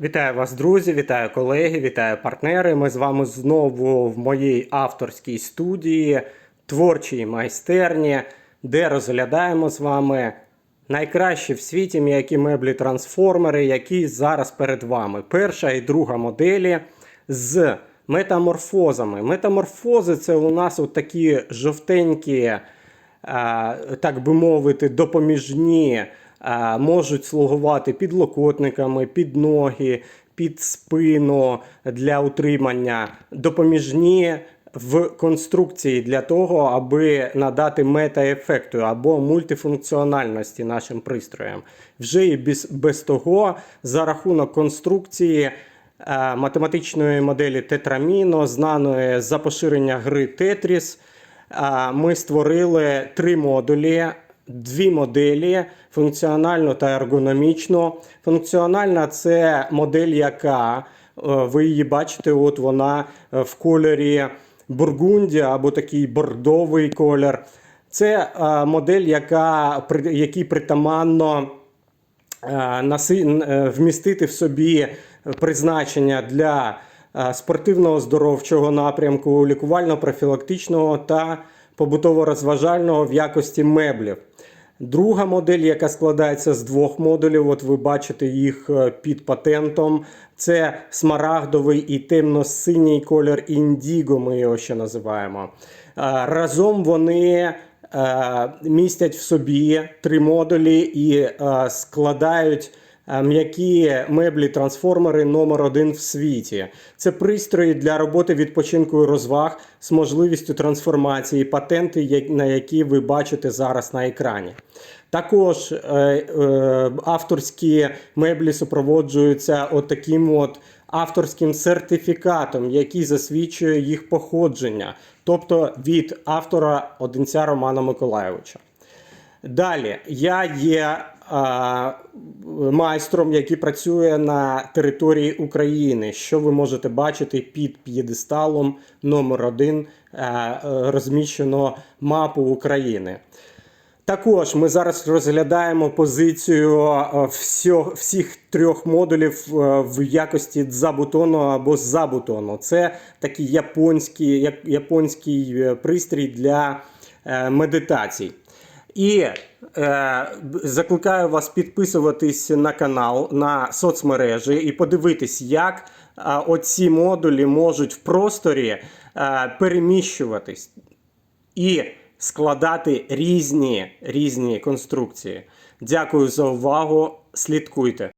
Вітаю вас, друзі, вітаю колеги, вітаю партнери. Ми з вами знову в моїй авторській студії, творчій майстерні, де розглядаємо з вами найкращі в світі м'які меблі трансформери, які зараз перед вами. Перша і друга моделі з метаморфозами. Метаморфози це у нас от такі жовтенькі так би мовити, допоміжні можуть слугувати підлокотниками, під ноги, під спину для утримання, допоміжні в конструкції для того, аби надати мета-ефекту або мультифункціональності нашим пристроям. Вже і без, без того, за рахунок конструкції е, математичної моделі Тетраміно, знаної за поширення гри Тетріс, ми створили три модулі, дві моделі функціональну та ергономічну. Функціональна це модель, яка е, ви її бачите, от вона е, в кольорі бургундія або такий бордовий колір. Це е, модель, яка, якій притаманно вмістити в собі призначення для е, спортивно-оздоровчого напрямку, лікувально-профілактичного та побутово-розважального в якості меблів. Друга модель, яка складається з двох модулів, от ви бачите їх е, під патентом. Це смарагдовий і темно-синій колір індіго, ми його ще називаємо. Е, Разом вони е, містять в собі три модулі і складають м'які меблі-трансформери номер один в світі. Це пристрої для роботи відпочинку і розваг з можливістю трансформації, патенти, на які ви бачите зараз на екрані. Також е, е, авторські меблі супроводжуються отаким от авторським сертифікатом, який засвідчує їх походження, тобто від автора Одинця Романа Миколайовича. Далі я є майстром, який працює на території України, що ви можете бачити під п'єдесталом номер 1 розміщено мапу України. Також ми зараз розглядаємо позицію е, всьо- всіх трьох модулів е, в якості дзабутону або забутону. Це такий японський, японський е, пристрій для е, медитацій. І е, закликаю вас підписуватись на канал, на соцмережі і подивитись, як е, оці модулі можуть в просторі е, переміщуватись і складати різні, різні конструкції. Дякую за увагу. Слідкуйте.